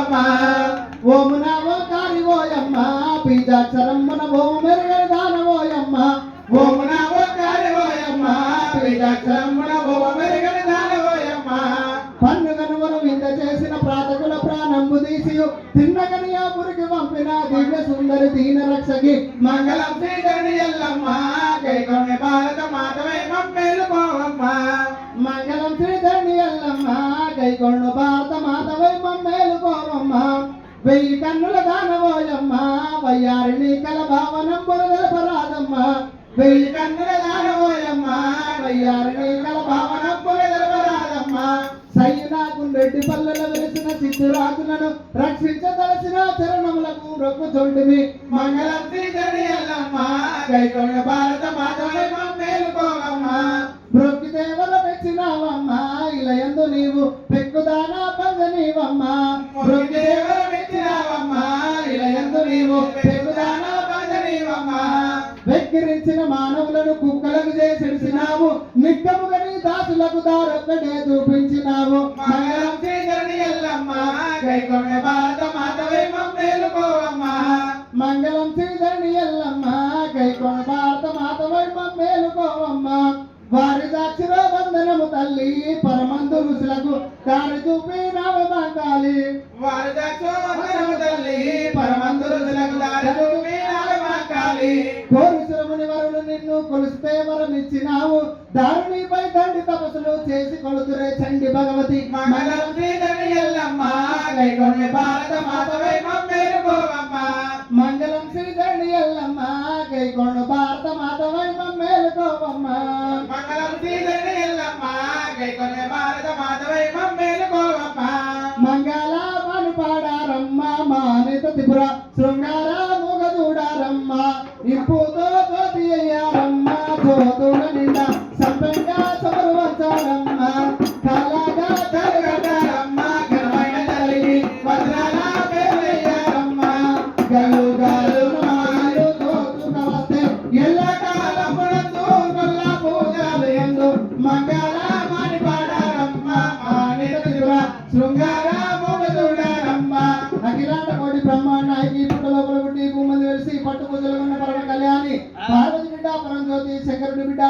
మెలుకోవమ్మ ఓమున ఓకారి ఓయమ్మ బీజాక్షరమ్మన ఓము మెరుగని దానవోయమ్మ ఓమున ఓకారి ఓయమ్మ బీజాక్షరమున ఓమ మెరుగని పన్నుగను పన్నుగనువను వింద చేసిన ప్రాతకుల ప్రాణంబు తీసి తిన్నగని ఆ మురికి పంపిన దివ్య సుందరి దీన రక్షకి మంగళం శ్రీధరి ఎల్లమ్మ. కైకొన్ని భారత మాతవై. మమ్మేలుకోవమ్మ వెయ్యి కన్నుల దానవోయమ్మ వయ్యారిని కల భావనం పొరదలపరాదమ్మ వెయ్యి కన్నుల దానవోయమ్మ వయ్యారిని కల భావనం పొరదలపరాదమ్మ సయ్యనాకుండెడ్డి పల్లెల వెలిసిన సిద్ధురాకులను రక్షించదలసిన చరణములకు రొక్కు చొంటిమి మంగళం శ్రీధరి ఎల్లమ్మ భారత మాతవై మేలుకోవమ్మ. బ్రొక్కి దేవల పెంచినావమ్మ. ఇలయందు నీవు బ్రొక్కి దేవల ఇలయందు నీవు పెక్కుదానా పంగనీవమ్మ వెక్కిరించిన మానవులను కుక్కలకు చేసినావు నిక్కముగని దాసులకు దారొక్కడే చూపించినావు. మంగళం శ్రీధరి ఎల్లమ్మా. కైకొన్ని భారత మాతవై మమ్మేలుకోవమ్మ. మంగళం శ్రీధరణి ఎల్లమ్మా. కైకొన భారత మాత వైమం మేలుకోవమ్మ వారి దాక్షిలో తల్లి పరమందు ఋషులకు దారి చూపి వారి దక్షోత్తరము తల్లి పరమంతురులకు దారి చూపి కోరుసురముని వరులు నిన్ను కొలిస్తే వరమిచ్చినావు. దారునిపై దండి తపస్సులు చేసి కొలుతురే చండి భగవతి. మంగళం శ్రీధరి ఎల్లమ్మ కైకొన్ని భారత మాతవై మమ్మేలుకోవమ్మ మంగళం శ్రీధరణి ఎల్లమ్మ కైకొండ భారత మాత వైమం మేలుకోవమ్మ మంగళం శ్రీధరి ఎల్లమ్మ కైకొన్ని భారత మాతవై మమ్మేలుకోవమ్మ మంగళ మను పాడారమ్మ మానిత త్రిపుర శృంగార కోటి బ్రహ్మాండానికి పుట్టలో భూమంది వెలిసి పట్టు పూజలు ఉన్న పరమ కళ్యాణి పార్వతి బిడ్డ పరం జ్యోతి శంకరుడి బిడ్డ